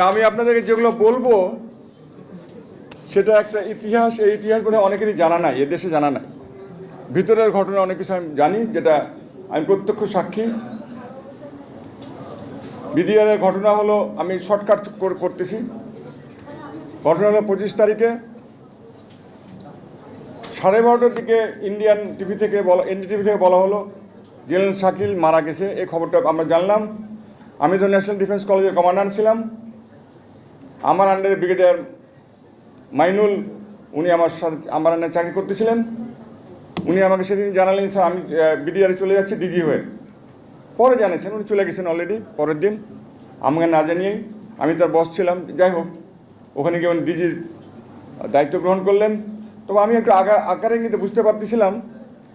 আমি আপনাদেরকে যেগুলো বলব, সেটা একটা ইতিহাস, এই ইতিহাস বোধহয় অনেকেরই জানা নাই, এ দেশে জানা নাই। ভিতরের ঘটনা অনেক কিছু আমি জানি, যেটা আমি প্রত্যক্ষ সাক্ষী। বিডিআরের ঘটনা হলো, আমি শর্টকাট কর- করতেছি। ঘটনা হলো পঁচিশ তারিখে, সাড়ে বারোটার দিকে ইন্ডিয়ান টিভি থেকে বলা এনডি টিভি থেকে বলা হলো জেনারেল শাকিল মারা গেছে, এই খবরটা আমরা জানলাম। আমি তো ন্যাশনাল ডিফেন্স কলেজের কমান্ডার ছিলাম। আমার আন্ডারে ব্রিগেডিয়ার মাইনুল, উনি আমার সাথে, আমার আন্ডারে চাকরি করতেছিলেন। উনি আমাকে সেদিন জানালেন, স্যার, আমি বিডিআরে চলে যাচ্ছি ডিজি হয়ে পরে জানিয়েছেন, উনি চলে গেছেন অলরেডি পরের দিন। আমাকে না জানিয়েই আমি তার বস ছিলাম। যাই হোক, ওখানে গিয়ে উনি ডিজির দায়িত্ব গ্রহণ করলেন। তবে আমি একটু আগা, আকারে কিন্তু বুঝতে পারতেছিলাম,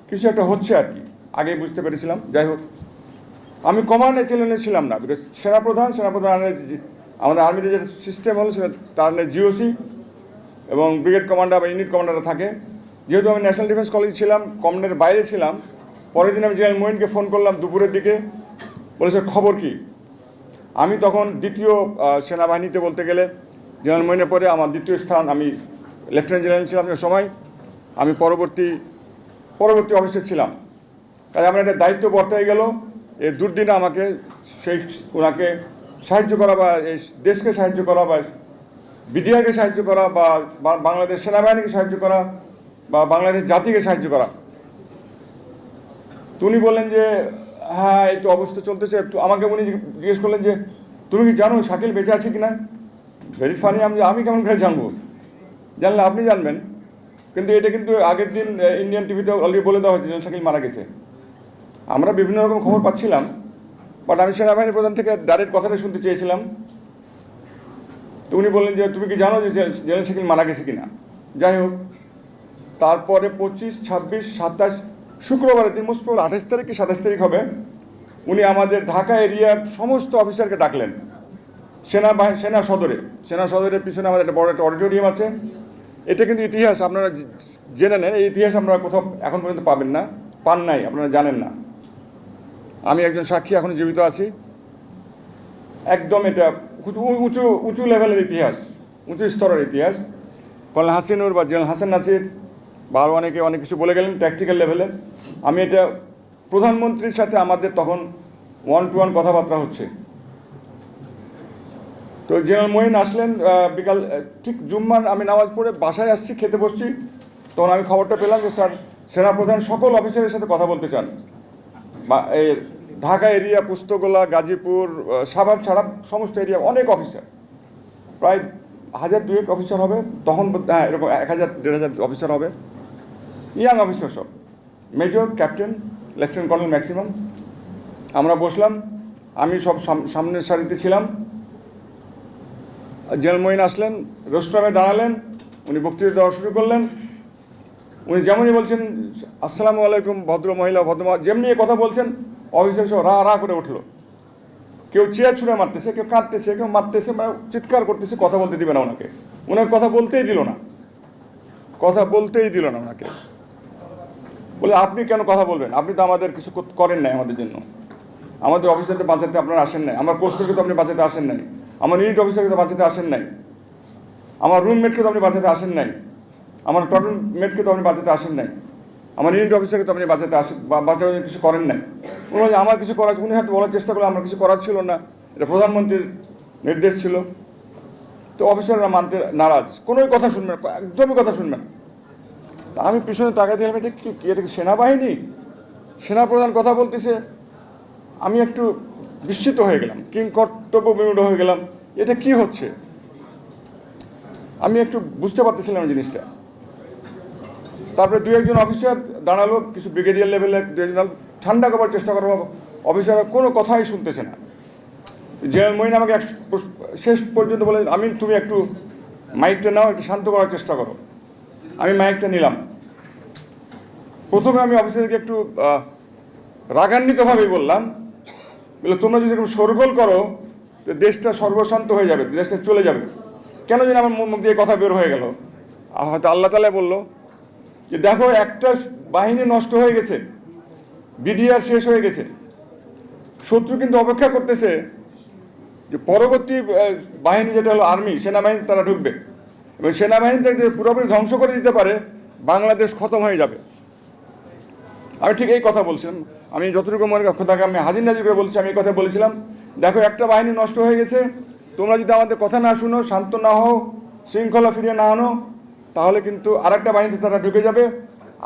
কিছু একটা হচ্ছে আর কি। আগেই বুঝতে পেরেছিলাম। যাই হোক, আমি কমান্ডে চ্যানেলে ছিলাম না বিকজ সেনাপ্রধান সেনাপ্রধান আমাদের আর্মিতে যে সিস্টেম হলো সেটা তার জিওসি এবং ব্রিগেড কমান্ডার বা ইউনিট কমান্ডাররা থাকে। যেহেতু আমি ন্যাশনাল ডিফেন্স কলেজ ছিলাম, কমান্ডের বাইরে ছিলাম, পরের দিন আমি জেনারেল মোহিনকে ফোন করলাম দুপুরের দিকে। বলেছে খবর কি? আমি তখন দ্বিতীয় সেনাবাহিনীতে বলতে গেলে জেনারেল মোহিনের পরে আমার দ্বিতীয় স্থান আমি লেফটেন্যান্ট জেনারেল ছিলাম সময়। আমি পরবর্তী পরবর্তী অফিসে ছিলাম। কাজে আমার একটা দায়িত্ব বর্তায় গেল। এই দুর্দিনে আমাকে সেই, ওনাকে সাহায্য করা বা এই দেশকে সাহায্য করা বা বিডিআরকে সাহায্য করা বা বাংলাদেশ সেনাবাহিনীকে সাহায্য করা বা বাংলাদেশ জাতিকে সাহায্য করা। তো উনি বললেন যে হ্যাঁ এই তো অবস্থা চলতেছে। তো আমাকে উনি জিজ্ঞেস করলেন যে, তুমি কি জানো শাকিল বেঁচে আছে কিনা? ভেরি ফানি আমি আমি কেমন করে জানব? জানলে আপনি জানবেন, কিন্তু এটা কিন্তু আগের দিন ইন্ডিয়ান টিভিতে অলরেডি বলে দেওয়া হয়েছে যে শাকিল মারা গেছে। আমরা বিভিন্ন রকম খবর পাচ্ছিলাম বাট আমি সেনাবাহিনী প্রধান থেকে ডাইরেক্ট কথাটা শুনতে চেয়েছিলাম। তো উনি বললেন যে, তুমি কি জানো যে জেনারেল শাকিল মারা গেছে কিনা? যাই হোক, তারপরে পঁচিশ, ছাব্বিশ, সাতাশ, শুক্রবারের দিন, মোস্ট আঠাশ তারিখ কি সাতাশ তারিখ হবে, উনি আমাদের ঢাকা এরিয়ার সমস্ত অফিসারকে ডাকলেন। সেনাবাহিনী সেনা সদরে। সেনা সদরের পিছনে আমাদের একটা বড় একটা অডিটোরিয়াম আছে। এটা কিন্তু ইতিহাস, আপনারা জেনে নেন, এই ইতিহাস আপনারা কোথাও এখন পর্যন্ত পাবেন না, পান নাই, আপনারা জানেন না। আমি একজন সাক্ষী এখন জীবিত আছি। একদম এটা উঁচু উঁচু লেভেলের ইতিহাস, উঁচু স্তরের ইতিহাস। কর্নেল হাসিনুর বা জেনারেল হাসান নাসির বা আরও অনেকে অনেক কিছু বলে গেলেন ট্যাকটিক্যাল লেভেলে আমি এটা প্রধানমন্ত্রীর সাথে আমাদের তখন ওয়ান টু ওয়ান কথাবার্তা হচ্ছে। তো জেনারেল মহিন আসলেন বিকাল ঠিক জুম্মান আমি নামাজ পড়ে বাসায় আসছি, খেতে বসছি। তখন আমি খবরটা পেলাম যে, স্যার, সেনাপ্রধান সকল অফিসারের সাথে কথা বলতে চান। ঢাকা এরিয়া, পুস্তকলা, গাজীপুর সাভার ছাড়া সমস্ত এরিয়া, অনেক অফিসার প্রায় হাজার দুয়েক অফিসার হবে, তখন হ্যাঁ এরকম এক হাজার, দেড় হাজার অফিসার হবে। ইয়াং অফিসার সব। Major captain lieutenant colonel maximum আমরা বসলাম, আমি সব সাম- সামনের সারিতে ছিলাম। জেনারেল মহিন আসলেন রোস্টামে দাঁড়ালেন, উনি বক্তৃতা দেওয়া শুরু করলেন। উনি যেমনই বলছেন, আসসালামু আলাইকুম, ভদ্র মহিলা, ভদ্র যেমনি কথা বলছেন, অফিসার সব রা রা করে উঠল। কেউ চেয়ার ছুঁড়ে মারতেছে, কেউ কাঁদতেছে, কেউ মারতেছে মানে চিৎকার করতেছে, কথা বলতে দিবে না ওনাকে। ওনাকে কথা বলতেই দিল না। কথা বলতেই দিল না ওনাকে। বলে, আপনি কেন কথা বলবেন? আপনি তো আমাদের কিছু করেন নাই আমাদের জন্য। আমাদের অফিসারদের বাঁচাতে আপনারা আসেন নাই। আমার কোর্সকে তো আপনি বাঁচাতে আসেন নাই। আমার ইউনিট অফিসারকে তো বাঁচাতে আসেন নাই। আমার রুমমেটকে তো আপনি বাঁচাতে আসেন নাই। আমার প্লাটুন মেটকে তো আপনি বাঁচাতে আসেন নাই। আমার ইউনিট অফিসারকে তো আপনি বাঁচাতে আসেন বাঁচাতে কিছু করেন নাই। উনি আমার কিছু করার উনি হয়তো বলার চেষ্টা করলে আমার কিছু করার ছিল না। এটা প্রধানমন্ত্রীর নির্দেশ ছিল। তো অফিসাররা মানতে নারাজ। কোনোই কথা শুনবে না, একদমই কথা শুনবে না। তা আমি পিছনে তাকাই দিলাম এটা কি এটা কি সেনাবাহিনী? সেনাপ্রধান কথা বলতেছে। আমি একটু বিস্মিত হয়ে গেলাম কিং কর্তব্য বিমূঢ় হয়ে গেলাম। এটা কি হচ্ছে? আমি একটু বুঝতে পারতেছিলাম জিনিসটা। তারপরে দু একজন অফিসার দাঁড়াল, কিছু ব্রিগেডিয়ার লেভেলে দু একজন ঠান্ডা করার চেষ্টা করল অফিসার কোনো কথাই শুনতেছে না। জেনারেল মহিন আমাকে এক শেষ পর্যন্ত বলে আমি তুমি একটু মাইকটা নাও, একটু শান্ত করার চেষ্টা করো। আমি মাইকটা নিলাম। প্রথমে আমি অফিসারকে একটু রাগান্বিতভাবেই বললাম, বলে, তোমরা যদি এরকম শোরগোল করো, তো দেশটা সর্বশান্ত হয়ে যাবে, দেশটা চলে যাবে। কেন যেন আমার মুখ দিয়ে কথা বের হয়ে গেল। হয়তো আল্লাহ তালা বলল যে দেখো একটা বাহিনী নষ্ট হয়ে গেছে, বিডিআর শেষ হয়ে গেছে। শত্রু কিন্তু অপেক্ষা করতেছে যে পরবর্তী বাহিনী যেটা হলো আর্মি সেনাবাহিনী তারা ঢুকবে। এবং সেনাবাহিনী যদি পুরোপুরি ধ্বংস করে দিতে পারে, বাংলাদেশ খতম হয়ে যাবে। আমি ঠিক এই কথা বলছিলাম। আমি যতটুকু মনে কথাকে আমি হাজির নাজির করে বলছি, আমি এই কথা বলেছিলাম। দেখো, একটা বাহিনী নষ্ট হয়ে গেছে। তোমরা যদি আমাদের কথা না শুনো, শান্ত না হও, শৃঙ্খলা ফিরিয়ে না আনো। তাহলে কিন্তু আরেকটা বাহিনীতে তারা ঢুকে যাবে,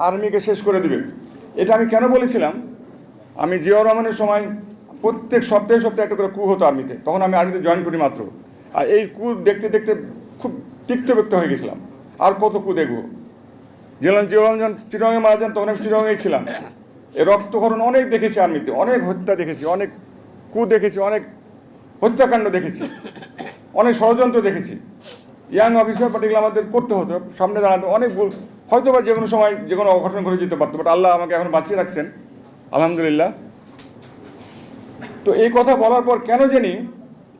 আর্মিকে শেষ করে দিবে। এটা আমি কেন বলেছিলাম? আমি জিয়াউর রহমানের সময় প্রত্যেক সপ্তাহে সপ্তাহে একটা করে কু হতো আর্মিতে, তখন আমি আর্মিতে জয়েন করি মাত্র। আর এই কু দেখতে দেখতে খুব তিক্ত ব্যক্ত হয়ে গেছিলাম। আর কত কু দেখব? জেলান জিয়াউর যখন চিরঙ্গে মারা যান, তখন আমি চিরঙ্গেই ছিলাম। এ রক্তকরণ অনেক দেখেছি আর্মিতে, অনেক হত্যা দেখেছি, অনেক কু দেখেছি, অনেক হত্যাকাণ্ড দেখেছি, অনেক ষড়যন্ত্র দেখেছি। ইয়াং অফিসার পার্টিগুলো আমাদের করতে হতো। সামনে দাঁড়াতে অনেক ভুল। হয়তো বা যে কোনো সময় যে কোনো অঘটন ঘটে যেতে পারতো বাট আল্লাহ আমাকে এখন বাঁচিয়ে রাখছেন। আলহামদুলিল্লাহ। তো এই কথা বলার পর কেন জানি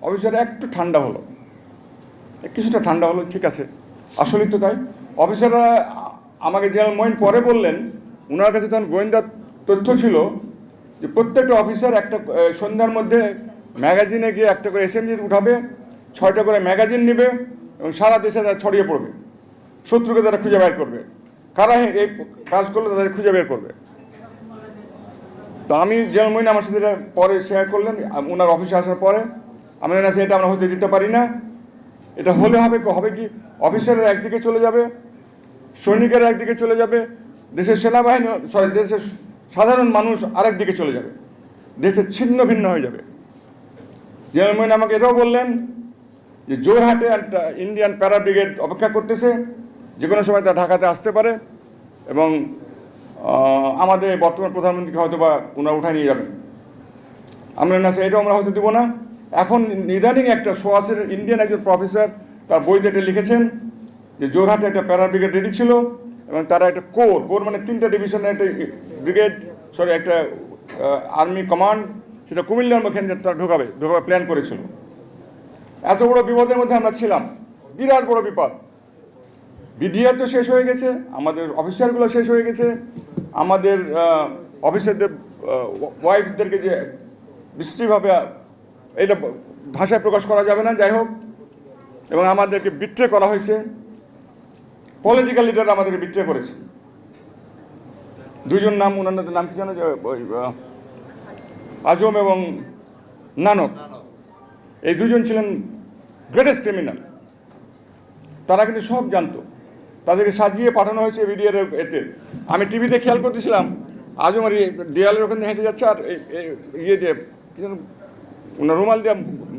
অফিসার একটু ঠান্ডা হলো। কিছুটা ঠান্ডা হলো, ঠিক আছে। আসলেই তো তাই। অফিসাররা আমাকে জেনারেল মইন পরে বললেন ওনার কাছে তখন গোয়েন্দা তথ্য ছিল যে প্রত্যেকটা অফিসার একটা সন্ধ্যার মধ্যে ম্যাগাজিনে গিয়ে একটা করে এসএমজি উঠাবে, ছয়টা করে ম্যাগাজিন নেবে এবং সারা দেশে তারা ছড়িয়ে পড়বে। শত্রুকে তারা খুঁজে বের করবে। কারা এই কাজ করলে তাদের খুঁজে বের করবে। তো আমি জেনারেল মইন আমার সাথে পরে শেয়ার করলেন। ওনার অফিসে আসার পরে আমি না এটা আমরা হতে দিতে পারি না। এটা হলে হবে হবে কি? অফিসারের একদিকে চলে যাবে, সৈনিকের একদিকে চলে যাবে, দেশের সেনাবাহিনী সরি দেশের সাধারণ মানুষ আরেক দিকে চলে যাবে। দেশের ছিন্ন ভিন্ন হয়ে যাবে। জেনারেল আমাকে এটাও বললেন যে জোরহাটে একটা ইন্ডিয়ান প্যারা ব্রিগেড অপেক্ষা করতেছে, যে কোনো সময় তারা ঢাকাতে আসতে পারে এবং আমাদের বর্তমান প্রধানমন্ত্রীকে হয়তো বা ওনারা উঠায় নিয়ে যাবেন। আমরা না এটাও আমরা হয়তো দেবো না। এখন ইদানিং একটা সোয়াসের ইন্ডিয়ান একজন প্রফেসর তার বইতে এটা লিখেছেন যে জোরহাটে একটা প্যারা ব্রিগেড রেডি ছিল এবং তারা একটা কোর কোর মানে তিনটা ডিভিশনের একটা ব্রিগেড সরি একটা আর্মি কমান্ড সেটা কুমিল্লার মুখে তারা ঢোকাবে ঢোকাবে প্ল্যান করেছিল। এত বড় বিপদের মধ্যে আমরা ছিলাম। বিরাট বড় বিপদ। বিডিআর তো শেষ হয়ে গেছে, আমাদের অফিসারগুলো শেষ হয়ে গেছে, আমাদের অফিসারদের ওয়াইফদেরকে যে বিশ্রীভাবে এটা ভাষায় প্রকাশ করা যাবে না, যাই হোক, এবং আমাদেরকে বিট্রে করা হয়েছে। পলিটিক্যাল লিডার আমাদেরকে বিট্রে করেছে। দুইজন নাম ওনাদের নাম কি জানো আজম এবং নানক। এই দুজন ছিলেন গ্রেটেস্ট ক্রিমিনাল তারা কিন্তু সব জানতো। তাদেরকে সাজিয়ে পাঠানো হয়েছে বিডিআর এতে। আমি টিভিতে খেয়াল করতেছিলাম, আজও আমার দেয়ালের ওখানে হেঁটে যাচ্ছে আর ইয়ে দিয়ে কি যেন ওনার রুমাল দিয়ে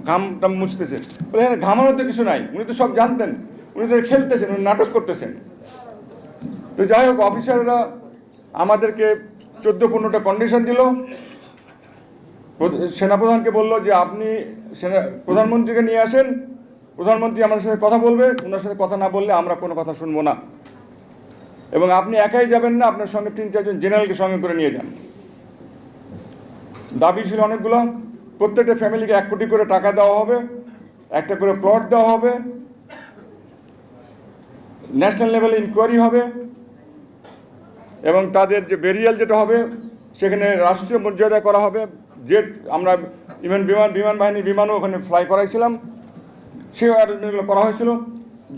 ঘামটা মুছতেছে। বলে, এখানে ঘামানোর তো কিছু নাই, উনি তো সব জানতেন। উনি তো খেলতেছেন, উনি নাটক করতেছেন। তো যাই হোক, অফিসাররা আমাদেরকে চোদ্দ পনেরোটা কন্ডিশন দিল। সেনাপ্রধানকে বলল যে আপনি সেনা, প্রধানমন্ত্রীকে নিয়ে আসেন, প্রধানমন্ত্রী আমাদের সাথে কথা বলবে ওনার সাথে কথা না বললে আমরা কোনো কথা শুনব না। এবং আপনি একাই যাবেন না, আপনার সঙ্গে তিন চারজন জেনারেলকে সঙ্গে করে নিয়ে যান। দাবি ছিল অনেকগুলো, প্রত্যেকটা ফ্যামিলিকে এক কোটি করে টাকা দেওয়া হবে, একটা করে প্লট দেওয়া হবে, ন্যাশনাল লেভেলে ইনকোয়ারি হবে, এবং তাদের যে বেরিয়াল যেটা হবে, সেখানে রাষ্ট্রীয় মর্যাদা করা হবে। জেট, আমরা ইভেন বিমান বিমান বাহিনীর বিমানও ওখানে ফ্লাই করাইছিলাম। সে অ্যারেঞ্জমেন্টগুলো করা হয়েছিল।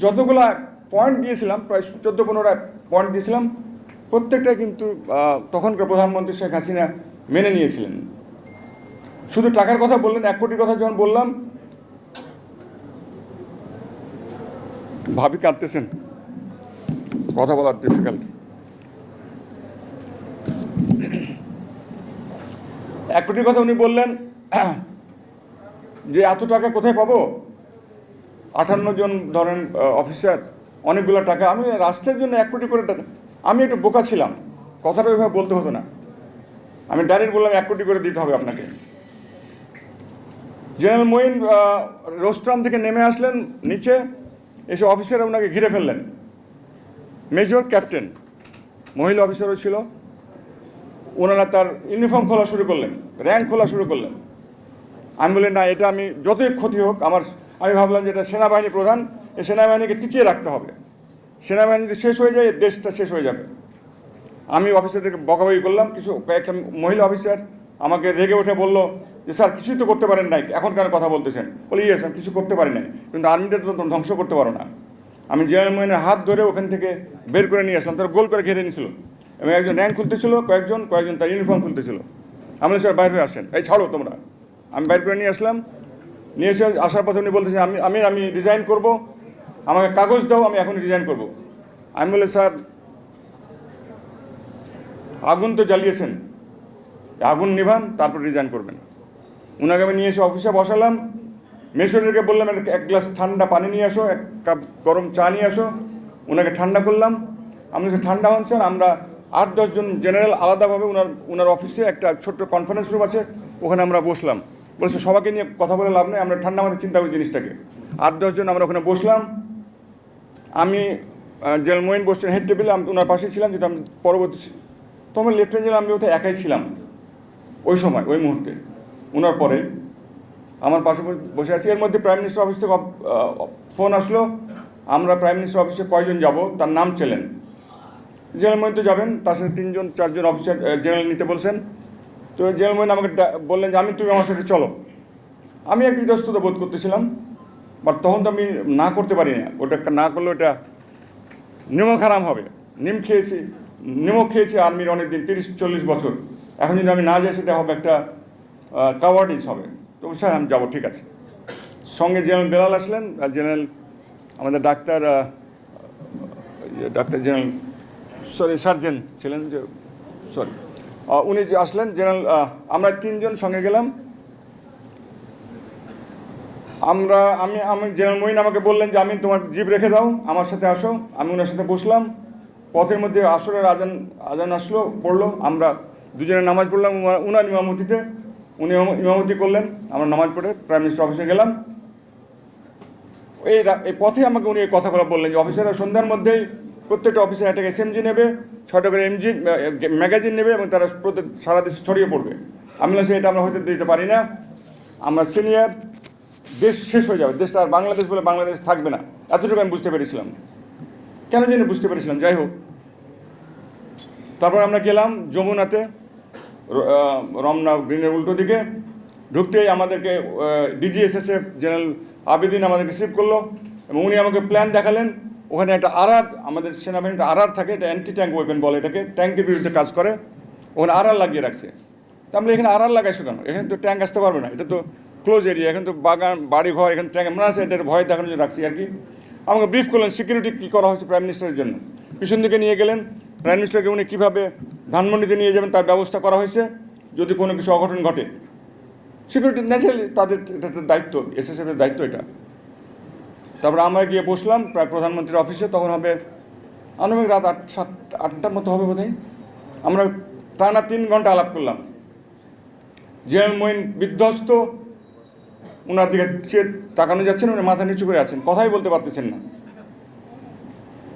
যতগুলো পয়েন্ট দিয়েছিলাম, প্রায় চোদ্দ পনেরোটা পয়েন্ট দিয়েছিলাম, প্রত্যেকটা কিন্তু তখনকার প্রধানমন্ত্রী শেখ হাসিনা মেনে নিয়েছিলেন। শুধু টাকার কথা বললেন, এক কোটি কথা যখন বললাম, ভাবি কাঁদতেছেন। কথা বলার ডিফিকাল্ট এক কোটির কথা উনি বললেন, যে এত টাকা কোথায় পাবো? আটান্ন জন ধরেন অফিসার অনেকগুলো টাকা। আমি রাষ্ট্রের জন্য এক কোটি করে টাকা, আমি একটু বোকা ছিলাম। কথাটা ওইভাবে বলতে হতো না। আমি ডাইরেক্ট বললাম, এক কোটি করে দিতে হবে আপনাকে। জেনারেল মঈন রোস্ট্রাম থেকে নেমে আসলেন নিচে, এসে অফিসাররা ওনাকে ঘিরে ফেললেন। মেজর, ক্যাপ্টেন, মহিলা অফিসারও ছিল। ওনারা তার ইউনিফর্ম খোলা শুরু করলেন, র্যাঙ্ক খোলা শুরু করলেন। আমি বলি না, এটা আমি যতই ক্ষতি হোক, আমার, আমি ভাবলাম যে এটা সেনাবাহিনী প্রধান, এই সেনাবাহিনীকে টিকিয়ে রাখতে হবে। সেনাবাহিনী যদি শেষ হয়ে যায়, দেশটা শেষ হয়ে যাবে। আমি অফিসারদেরকে বকাবকি করলাম, কিছু কয়েকটা মহিলা অফিসার আমাকে রেগে উঠে বলল, যে স্যার, কিছুই তো করতে পারেন নাই, এখন কেন কথা বলতেছেন? বলে ইয়ে স্যার, কিছু করতে পারি নাই, কিন্তু আর্মিতে তো ধ্বংস করতে পারো না। আমি জেনারেল মোহিনের হাত ধরে ওখান থেকে বের করে নিয়ে আসলাম, তারা গোল করে ঘিরে নিয়েছিল এবং একজন র্যাঙ্ক খুলতেছিল কয়েকজন কয়েকজন তার ইউনিফর্ম খুলতেছিল। আমি বললাম, স্যার বাইরে আসেন। এই ছাড়ো তোমরা। আমি বাইর করে নিয়ে আসলাম। নিয়ে এসে আসার পথে উনি বলতেছেন আমি আমি আমি ডিজাইন করব। আমাকে কাগজ দাও আমি এখন রিজাইন করব। আমি বলে স্যার আগুন তো জ্বালিয়েছেন। আগুন নিভান তারপর রিজাইন করবেন। উনাকে আমি নিয়ে এসে অফিসে বসালাম। মেশরিয়াকে বললাম এক- গ্লাস ঠান্ডা পানি নিয়ে আসো এক কাপ গরম চা নিয়ে আসো। ওনাকে ঠান্ডা করলাম। আমি ঠান্ডা হন স্যার আমরা আট দশজন জেনারেল আলাদাভাবে ওনার ওনার অফিসে একটা ছোট্ট কনফারেন্স রুম আছে, ওখানে আমরা বসলাম। বলছে, সবাইকে নিয়ে কথা বলে লাভ নেই, আমরা ঠান্ডা মাথায় চিন্তা করি জিনিসটাকে। আট দশজন আমরা ওখানে বসলাম। আমি জেনারেল মোইন বসছেন হেড টেবিলে আমি ওনার পাশে ছিলাম যেটা আমি পরবর্তী তোমার লেফটেন্যান্ট জেনারেল আমি ওটা একাই ছিলাম। ওই সময়, ওই মুহূর্তে। ওনার পরে, আমার পাশে বসে আছি। এর মধ্যে প্রাইম মিনিস্টার অফিস থেকে ফোন আসলো। আমরা প্রাইম মিনিস্টার অফিসে কয়জন যাব, তার নাম চেলেন। জেনারেল মোহিন তো যাবেন তার সাথে তিনজন চারজন অফিসার জেনারেল নিতে বলছেন। তো জেনারেল মোহিন আমাকে বললেন যে আমি তুমি আমার সাথে চলো। আমি একটু ইতস্তত বোধ করতেছিলাম বাট তখন তো আমি না করতে পারি না ওটা না করলে ওটা নিমক হারাম হবে। নিম খেয়েছি নিমক খেয়েছি আর্মির অনেক দিন তিরিশ চল্লিশ বছর। এখন যদি আমি না যাই সেটা হবে একটা কাওয়ার্ডিস হবে। তো স্যার আমি যাব ঠিক আছে। সঙ্গে জেনারেল বেলাল আসলেন জেনারেল আমাদের ডাক্তার ইয়ে, ডাক্তার জেনারেল সরি সার্জেন ছিলেন যে সরি উনি যে আসলেন জেনারেল আমরা তিনজন সঙ্গে গেলাম। আমরা, আমি আমি জেনারেল মহিন আমাকে বললেন যে, আমি তোমার জিপ রেখে দাও, আমার সাথে আসো, আমি ওনার সাথে বসলাম। পথের মধ্যে আসরের আজান আজান আসলো পড়ল আমরা দুজনে নামাজ পড়লাম উনার- ইমামতিতে। উনি ইমাম- ইমামতি করলেন, আমরা নামাজ পড়ে প্রাইম মিনিস্টার অফিসে গেলাম। এই এই পথে আমাকে উনি কথাগুলো বললেন যে, অফিসাররা সন্ধ্যার মধ্যেই প্রত্যেকটা অফিসার একটা এসএমজি নেবে ছটা করে এমজি ম্যাগাজিন নেবে এবং তারা সারা দেশে ছড়িয়ে পড়বে। আমি বললাম এটা আমরা হতে দিতে পারি না। আমরা সিনিয়র দেশ শেষ হয়ে যাবে। দেশটা আর বাংলাদেশ বলে বাংলাদেশ থাকবে না। এতটুকু আমি বুঝতে পেরেছিলাম। কেন জানি বুঝতে পেরেছিলাম। যাই হোক। তারপর আমরা গেলাম যমুনাতে রমনা গ্রিনের উল্টো দিকে। ঢুকতেই আমাদেরকে ডিজিএসএসএফ জেনারেল আবেদিন আমাদেরকে রিসিভ করল এবং উনি আমাকে প্ল্যান দেখালেন। ওখানে একটা আরআর, আমাদের সেনাবাহিনীতে আরআর থাকে, এটা অ্যান্টি ট্যাঙ্ক ওয়েপেন বলে এটাকে ট্যাঙ্কের বিরুদ্ধে কাজ করে, ওখানে আরআর লাগিয়ে রাখছে। তা আমরা এখানে আরআর লাগাইছো কেন? এখানে তো ট্যাঙ্ক আসতে পারবে না, এটা তো ক্লোজ এরিয়া এখানে তো বাগান বাড়ি ঘর এখানে ট্যাঙ্ক আমরা আছে, এটার ভয় দেখানোর জন্য রাখছি, আর কি। আমাকে ব্রিফ করলেন সিকিউরিটি কী করা হয়েছে প্রাইম মিনিস্টারের জন্য। পিছন দিকে নিয়ে গেলেন প্রাইম মিনিস্টারকে উনি কীভাবে ধানমন্ডিতে নিয়ে যাবেন তার ব্যবস্থা করা হয়েছে, যদি কোনো কিছু অঘটন ঘটে। সিকিউরিটি ন্যাচারালি তাদের, এটা দায়িত্ব এসএসএফের দায়িত্ব এটা। তারপরে আমরা গিয়ে বসলাম প্রায় প্রধানমন্ত্রীর অফিসে তখন হবে আনুমানিক রাত আট সাত আটটার মতো হবে বোধহয়। আমরা টানা তিন ঘণ্টা আলাপ করলাম। জেনারেল মইন বিধ্বস্ত ওনার দিকে চেয়ে তাকানো যাচ্ছেন উনি মাথা নিচু করে আছেন কথাই বলতে পারতেছেন না।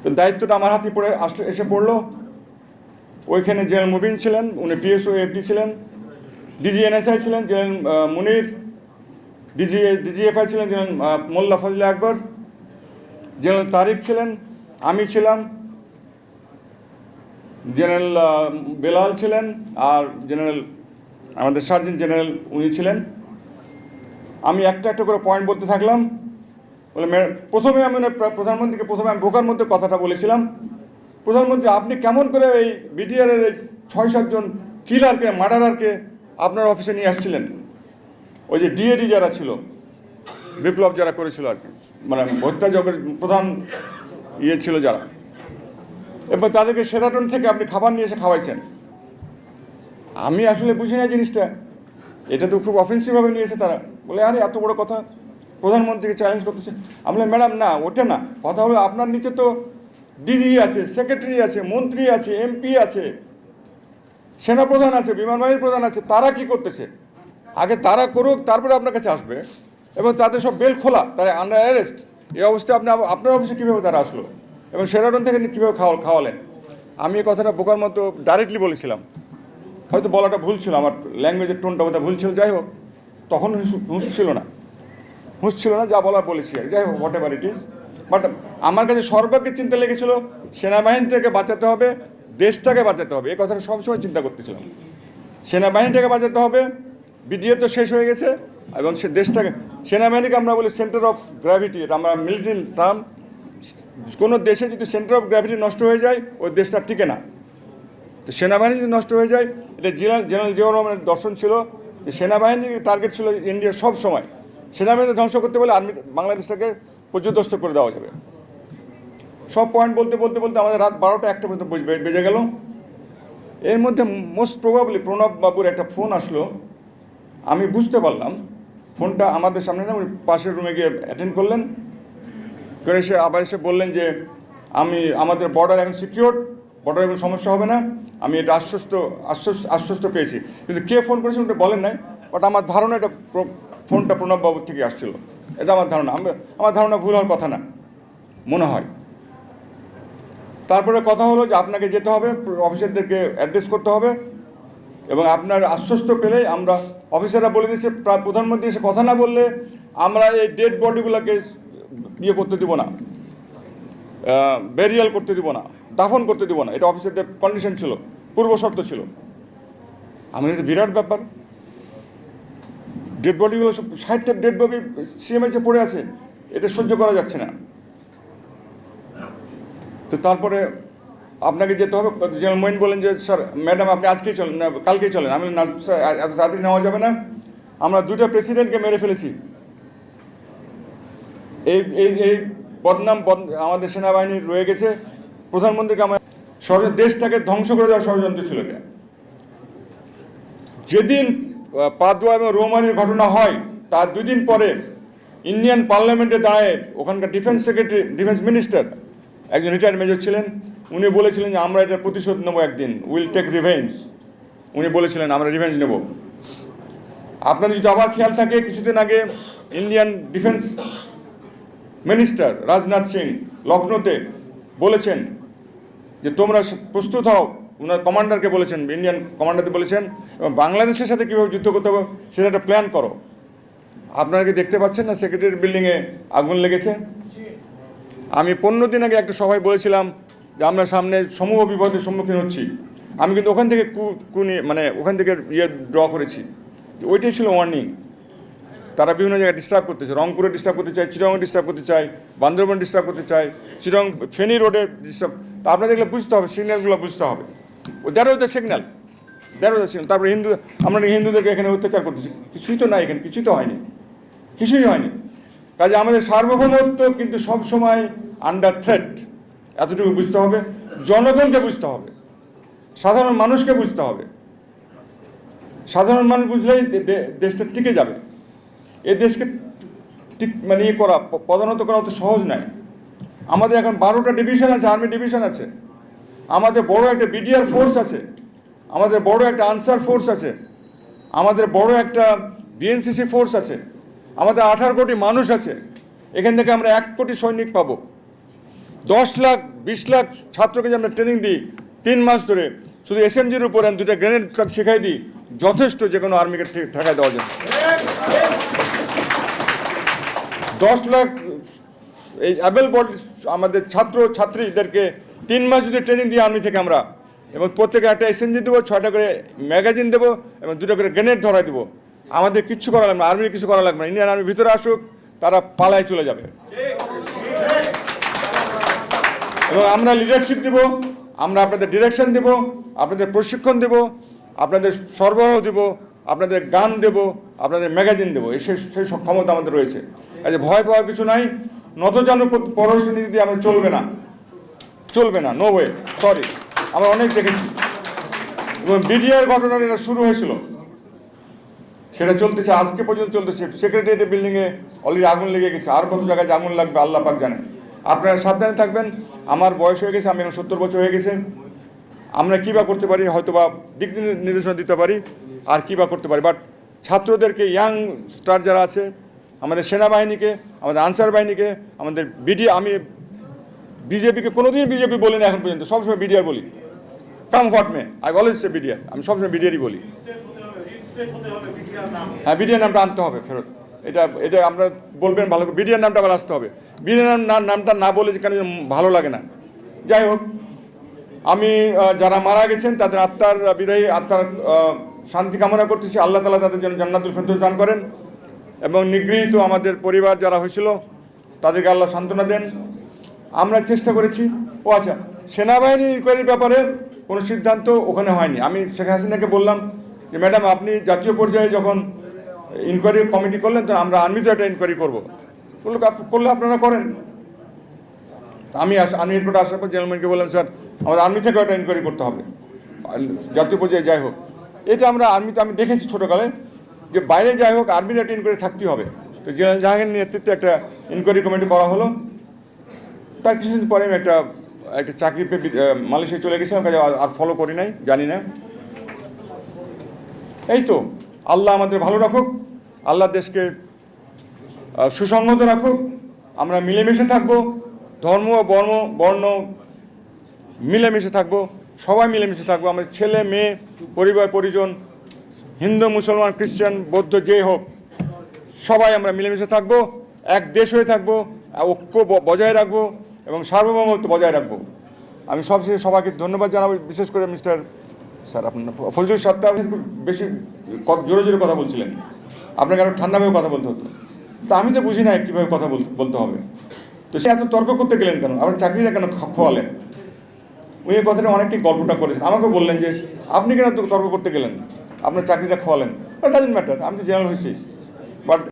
তো দায়িত্বটা আমার হাতে পড়ে আসলে এসে পড়ল। ওইখানে জেনারেল মুবিন ছিলেন উনি পিএসও এফডি ছিলেন ডিজি এনএসআই ছিলেন আহ, মুনির ডিজি ডিজিএফআই ছিলেন জেনারেল মোল্লা ফজলে আকবর জেনারেল তারিক ছিলেন আমি ছিলাম জেনারেল বেলাল ছিলেন আর জেনারেল আমাদের সার্জেন্ট জেনারেল উনি ছিলেন। আমি একটা একটা করে পয়েন্ট বলতে থাকলাম। বলে "ম্যাডাম, প্রথমে আমি প্রধানমন্ত্রীকে প্রথমে আমি বোকার মধ্যে কথাটা বলেছিলাম। প্রধানমন্ত্রী আপনি কেমন করে এই বিডিআরের এই ছয় সাতজন কিলারকে মার্ডারারকে আপনার অফিসে নিয়ে আসছিলেন? ওই যে ডিএডি যারা ছিল বিপ্লব যারা করেছিল আর কি মানে হত্যাযজ্ঞের প্রধান ইয়ে ছিল যারা। এবার তাদেরকে সেরাটন থেকে আপনি খাবার নিয়ে এসে খাওয়াইছেন। আমি আসলে বুঝি না জিনিসটা। এটা তো খুব অফেন্সিভভাবে নিয়েছে তারা। বলে, আরে, এত বড় কথা। প্রধানমন্ত্রীকে চ্যালেঞ্জ করতেছে। আমি ম্যাডাম, না, ওটা না। কথা হলো আপনার নিচে তো ডিজি আছে সেক্রেটারি আছে, মন্ত্রী আছে এমপি আছে, সেনাপ্রধান আছে বিমান বাহিনীর প্রধান আছে, তারা কি করতেছে? আগে তারা করুক, তারপরে আপনার কাছে আসবে। এবং তাদের সব বেল খোলা, তারা আন্ডার অ্যারেস্ট এই অবস্থায় আপনি আপনার অফিসে কীভাবে তারা আসলো? এবং সেরাটন থেকে কীভাবে খাওয়া খাওয়ালেন? আমি এই কথাটা বোকার মতো ডাইরেক্টলি বলেছিলাম। হয়তো বলাটা ভুল ছিল, আমার ল্যাঙ্গুয়েজের টোনটা বোধহয় ভুল ছিল, যাই হোক। তখন হুঁশ- ছিল না। হুঁশ ছিল না, যা বলার বলেছি আর। যাই হোক whatever it is but আমার কাছে সর্বাগ্রে চিন্তা লেগেছিল, সেনাবাহিনীটাকে বাঁচাতে হবে, দেশটাকে বাঁচাতে হবে। এই কথাটা সবসময় চিন্তা করতেছিলাম। সেনাবাহিনীটাকে বাঁচাতে হবে। বিডিএ তো শেষ হয়ে গেছে। এবং সে দেশটাকে সেনাবাহিনীকে আমরা বলি সেন্টার অফ গ্র্যাভিটি এটা আমরা মিলিটারি টার্ম কোনো দেশে যদি সেন্টার অফ গ্র্যাভিটি নষ্ট হয়ে যায় ওই দেশটা টিকে না। তো সেনাবাহিনী যদি নষ্ট হয়ে যায়, এটা জেনারেল জেনারেল জিয়াউর রহমানের দর্শন ছিল, যে সেনাবাহিনীর টার্গেট ছিল ইন্ডিয়ার সব সময়। সেনাবাহিনী ধ্বংস করতে বলে আর্মি বাংলাদেশটাকে পর্যদস্ত করে দেওয়া যাবে। সব পয়েন্ট বলতে বলতে বলতে আমাদের রাত বারোটা একটা পর্যন্ত বেজে গেল। এর মধ্যে মোস্ট প্রবাবলি প্রণব বাবুর একটা ফোন আসলো। আমি বুঝতে পারলাম ফোনটা আমাদের সামনে না, উনি পাশের রুমে গিয়ে অ্যাটেন্ড করলেন। করে এসে আবার এসে বললেন যে, আমি, আমাদের বর্ডার এখন সিকিউর বর্ডারে কোনো সমস্যা হবে না। আমি এটা আশ্বস্ত আশ্বস্ত আশ্বস্ত পেয়েছি। কিন্তু কে ফোন করেছে ওটা বলেন নাই বাট আমার ধারণা এটা ফোনটা প্রণব বাবুর থেকে আসছিল। এটা আমার ধারণা। আমি আমার ধারণা ভুল হওয়ার কথা না, মনে হয়। তারপরে কথা হলো যে, আপনাকে যেতে হবে অফিসারদেরকে অ্যাড্রেস করতে হবে। এবং আপনার আশ্বস্ত পেলেই আমরা অফিসাররা বলে প্রা- প্রধানমন্ত্রী এসে কথা না বললে আমরা এই ডেড বডিগুলোকে ইয়ে করতে দিব না বেরিয়াল করতে দিব না, দাফন করতে দিব না। এটা অফিসারদের কন্ডিশন ছিল, পূর্ব শর্ত ছিল। আমাদের এটা বিরাট ব্যাপার। ডেড বডিগুলো সব ষাটটা ডেড বডি সিএমএইচে পড়ে আছে, এটা সহ্য করা যাচ্ছে না। তো তারপরে আপনাকে যেতে হবে। জেনারেল মোইন বলেন যে, স্যার, ম্যাডাম, আপনি আজকেই চলেন। কালকেই চলেন। আমি না এত তাড়াতাড়ি নেওয়া যাবে না। আমরা দুটো প্রেসিডেন্টকে মেরে ফেলেছি। এই এই এই বদনাম, বদ- আমাদের সেনাবাহিনীর রয়ে গেছে। প্রধানমন্ত্রীকে আমার দেশটাকে ধ্বংস করে দেওয়ার ষড়যন্ত্র ছিল এটা। যেদিন পাদুয়া এবং রোমারির ঘটনা হয়, তার দুদিন পরে ইন্ডিয়ান পার্লামেন্টে দাঁড়ায় ওখানকার ডিফেন্স সেক্রেটারি, ডিফেন্স মিনিস্টার, একজন রিটায়ার্ড মেজর ছিলেন। উনি বলেছিলেন যে, আমরা এটা প্রতিশোধ নেব একদিন। উইল টেক রিভেঞ্জ উনি বলেছিলেন, আমরা রিভেঞ্জ নেব। আপনাদের যদি আবার খেয়াল থাকে, কিছুদিন আগে Indian defence minister Rajnath Singh লখনৌতে বলেছেন যে, তোমরা প্রস্তুত হও। ওনার কমান্ডারকে বলেছেন ইন্ডিয়ান কমান্ডারকে বলেছেন, এবং বাংলাদেশের সাথে কীভাবে যুদ্ধ করতে হবে সেটা একটা প্ল্যান করো। আপনারা কি দেখতে পাচ্ছেন না? সেক্রেটারি বিল্ডিংয়ে আগুন লেগেছে। আমি পনেরো দিন আগে একটা সভায় বলেছিলাম যে আমরা সামনে সমূহ বিপদের সম্মুখীন হচ্ছি। আমি কিন্তু ওখান থেকে কু কুনি মানে ওখান থেকে ইয়ে ড্র করেছি। ওইটাই ছিল ওয়ার্নিং তারা বিভিন্ন জায়গায় ডিস্টার্ব করতেছে। রংপুরে ডিস্টার্ব করতে চায় চিরঙে ডিস্টার্ব করতে চায়, বান্দরবন ডিস্টার্ব করতে চায় চিরং ফেনী রোডে ডিস্টার্ব তা আপনাদের এগুলো বুঝতে হবে সিগন্যালগুলো বুঝতে হবে। ও that was the signal that was the signal তারপরে হিন্দু আমরা হিন্দুদেরকে এখানে অত্যাচার করতেছি। কিছুই তো নাই এখানে, কিছুই তো হয়নি। কিছুই হয়নি। কাজে আমাদের সার্বভৌমত্ব কিন্তু সবসময় আন্ডার থ্রেট এতটুকু বুঝতে হবে, জনগণকে বুঝতে হবে, সাধারণ মানুষকে বুঝতে হবে। সাধারণ মানুষ বুঝলেই দেশটা টিকে যাবে। এ দেশকে ঠিক মানে ইয়ে করা, প- পদানত করা অত সহজ নয় আমাদের এখন বারোটা ডিভিশন আছে, আর্মি ডিভিশন আছে। আমাদের বড় একটা বিডিআর ফোর্স আছে। আমাদের বড় একটা আনসার ফোর্স আছে। আমাদের বড় একটা বিএনসিসি ফোর্স আছে। আমাদের আঠারো কোটি মানুষ আছে। এখান থেকে আমরা এক কোটি সৈনিক পাবো। দশ লাখ, বিশ লাখ ছাত্রকে যে আমরা ট্রেনিং দিই তিন মাস ধরে, শুধু এসএমজির উপর আমি দুটা গ্রেনেড শেখাই দিই, যথেষ্ট যে কোনো আর্মিকে ঠেকায় দেওয়ার জন্য। দশ লাখ, এই অ্যাবেল বডি আমাদের ছাত্র, ছাত্রীদেরকে তিন মাস যদি ট্রেনিং দিই আর্মি থেকে আমরা, এবং প্রত্যেকে একটা এসএনজি দেবো, ছয়টা করে ম্যাগাজিন দেবো, এবং দুটো করে গ্রেনেড ধরাই দেবো, আমাদের কিচ্ছু করা লাগবে না আর্মির কিছু করা লাগবে না ইন্ডিয়ান আর্মি ভিতরে আসুক, তারা পালায় চলে যাবে। এবং আমরা লিডারশিপ দেব, আমরা আপনাদের ডিরেকশন দেব, আপনাদের প্রশিক্ষণ দেব, আপনাদের সরবরাহ দেব, আপনাদের গান দেব, আপনাদের ম্যাগাজিন দেবো, এই সেই সেই সব ক্ষমতা আমাদের রয়েছে। কাজে ভয় পাওয়ার কিছু নাই, নতজানু প- পররাষ্ট্র নীতি দিয়ে আমরা চলবে না। চলবে না নো ওয়ে সরি আমরা অনেক দেখেছি। এবং বিডিআর ঘটনার এটা শুরু হয়েছিল। সেটা চলতেছে, আজকে পর্যন্ত চলতেছে। সেক্রেটারিয়েট বিল্ডিংয়ে অলরেডি আগুন লেগে গেছে। আর কত জায়গায় আগুন লাগবে, আল্লাহ পাক জানে। আপনারা সাবধানে থাকবেন। আমার বয়স হয়ে গেছে, আমি এখন সত্তর বছর হয়ে গেছে। আমরা কী বা করতে পারি, হয়তো বা দিক নির্দেশনা দিতে পারি, আর কী বা করতে পারি। বাট ছাত্রদেরকে ইয়াং স্টার যারা আছে, আমাদের সেনাবাহিনীকে, আমাদের আনসার বাহিনীকে, আমাদের বিডি আমি বিজেপিকে কোনো কোনোদিন বিজেপি বলি না এখন পর্যন্ত, সবসময় বিডিআর বলি। Come what may I always say BDR আমি সবসময় বিডিআরই বলি। হ্যাঁ বিডিআর নামটা আনতে হবে, ফেরত। এটা এটা আমরা বলবেন, ভালো করে বিডিআর নামটা আবার আসতে হবে। বিডিআর নাম নামটা না বলে যেন ভালো লাগে না। যাই হোক, আমি যারা মারা গেছেন, তাদের আত্মার বিদায়ী, আত্মার শান্তি কামনা করতেছি। আল্লাহ তালা তাদের জন্য জান্নাতুল ফেরদৌস দান করেন এবং নিগৃহীত আমাদের পরিবার যারা হয়েছিল, তাদেরকে আল্লাহ সান্ত্বনা দেন। আমরা চেষ্টা করেছি। ও আচ্ছা সেনাবাহিনী ইনকোয়ারির ব্যাপারে কোনো সিদ্ধান্ত ওখানে হয়নি। আমি শেখ হাসিনাকে বললাম যে, ম্যাডাম, আপনি জাতীয় পর্যায়ে যখন ইনকোয়ারি কমিটি করলেন, তো আমরা আর্মিতে একটা ইনকোয়ারি করব। করলে আপনারা করেন। আমি আর্মি হেডকোয়ার্টার আসার পর জেনারেলম্যানকে বললাম, স্যার, আমাদের আর্মি থেকে একটা ইনকোয়ারি করতে হবে। জাতীয় পর্যায়ে যাই হোক। এটা আমরা আর্মিতে আমি দেখেছি ছোটোকালে যে বাইরে যাই হোক আর্মির একটা ইনকোয়ারি থাকতেই হবে। তো জেনারেল জাহাঙ্গীর নেতৃত্বে একটা ইনকোয়ারি কমিটি করা হলো। তার কিছুদিন পরে আমি একটা একটা চাকরি পেয়ে মালয়েশিয়া চলে গেছিলাম, কাজে আর ফলো করি নাই, জানি না। এই তো, আল্লাহ আমাদের ভালো রাখুক। আল্লাহ দেশকে আহ, সুসংহত রাখুক আমরা মিলেমিশে থাকব। ধর্ম বর্ণ বর্ণ মিলেমিশে থাকব। সবাই মিলেমিশে থাকব। আমাদের ছেলে মেয়ে পরিবার পরিজন হিন্দু মুসলমান খ্রিস্টান বৌদ্ধ যে হোক সবাই আমরা মিলেমিশে থাকব। এক দেশ হয়ে থাকব। ঐক্য বজায় রাখব এবং সার্বভৌমত্ব বজায় রাখব। আমি সবশেষে সবাইকে ধন্যবাদ জানাব। বিশেষ করে মিস্টার স্যার আপনার ফজলুল সাত্তা বেশি জোরে জোরে কথা বলছিলেন। আপনাকে আরও ঠান্ডাভাবে কথা বলতে হতো। তা আমি তো বুঝি না কীভাবে কথা বল- বলতে হবে। তো সে এত তর্ক করতে গেলেন কেন? আবার চাকরিটা কেন খোয়ালেন? উনি কথাটা অনেককে গল্পটা করেছেন। আমাকে বললেন যে, আপনি কেন তর্ক করতে গেলেন? আপনার চাকরিটা খোয়ালেন? ডাজেন্ট ম্যাটার আমি তো জেনারেল হয়েছি। বাট